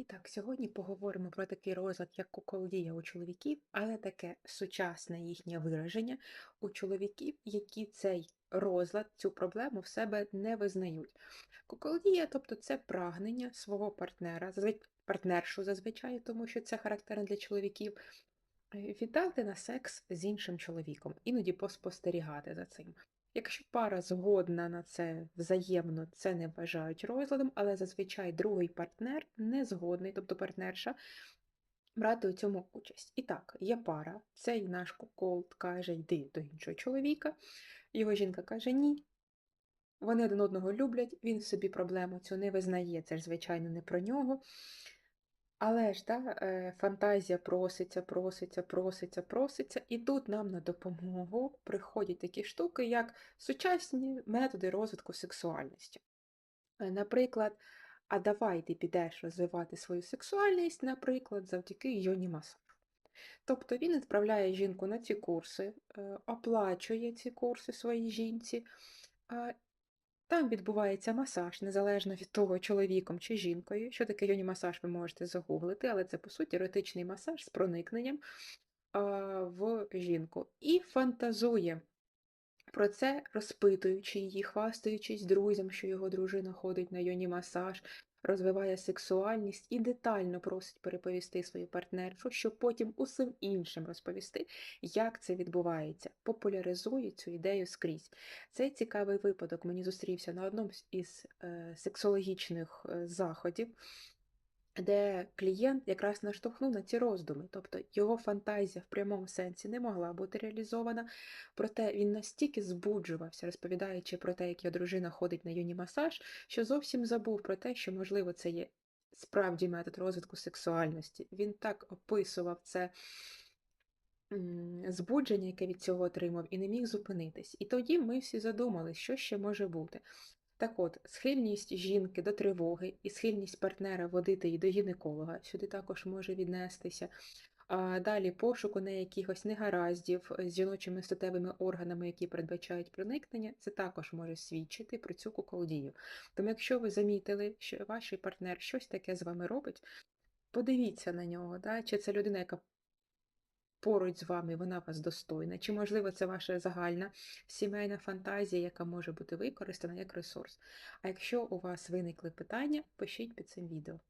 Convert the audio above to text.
І так, сьогодні поговоримо про такий розлад, як куколдія у чоловіків, але таке сучасне їхнє вираження у чоловіків, які цей розлад, цю проблему в себе не визнають. Куколдія, тобто це прагнення свого партнера, партнершу зазвичай, тому що це характерно для чоловіків, е, віддати на секс з іншим чоловіком, іноді поспостерігати за цим. Якщо пара згодна на це взаємно, це не вважають розладом, але зазвичай другий партнер не згодний, тобто партнерша, брати у цьому участь. І так, є пара, цей наш куколд каже, йди до іншого чоловіка, його жінка каже ні. Вони один одного люблять, він в собі проблему цю не визнає, це ж, звичайно, не про нього. Але ж да, е, фантазія проситься, проситься, проситься, проситься, і тут нам на допомогу приходять такі штуки, як сучасні методи розвитку сексуальності. Е, Наприклад, а давай ти підеш розвивати свою сексуальність, наприклад, завдяки йоні масажу. Тобто він відправляє жінку на ці курси, е, оплачує ці курси своїй жінці. Там відбувається масаж, незалежно від того, чоловіком чи жінкою. Що таке йоні-масаж, ви можете загуглити, але це, по суті, еротичний масаж з проникненням в жінку. І фантазує про це, розпитуючи її, хвастаючись друзям, що його дружина ходить на йоні-масаж, розвиває сексуальність і детально просить переповісти свою партнершу, щоб потім усім іншим розповісти, як це відбувається. Популяризує цю ідею скрізь. Цей цікавий випадок мені зустрівся на одному із е, сексологічних е, заходів, де клієнт якраз наштовхнув на ці роздуми, тобто його фантазія в прямому сенсі не могла бути реалізована, проте він настільки збуджувався, розповідаючи про те, як його дружина ходить на юні-масаж, що зовсім забув про те, що, можливо, це є справді метод розвитку сексуальності. Він так описував це збудження, яке від цього отримав, і не міг зупинитись. І тоді ми всі задумались, що ще може бути. Так от, схильність жінки до тривоги і схильність партнера водити її до гінеколога сюди також може віднестися. А далі пошук у неї якихось негараздів з жіночими статевими органами, які передбачають проникнення, це також може свідчити про цю куколдію. Тому, якщо ви замітили, що ваш партнер щось таке з вами робить, подивіться на нього, да? чи це людина, яка поруч з вами, вона вас достойна, чи, можливо, це ваша загальна сімейна фантазія, яка може бути використана як ресурс. А якщо у вас виникли питання, пишіть під цим відео.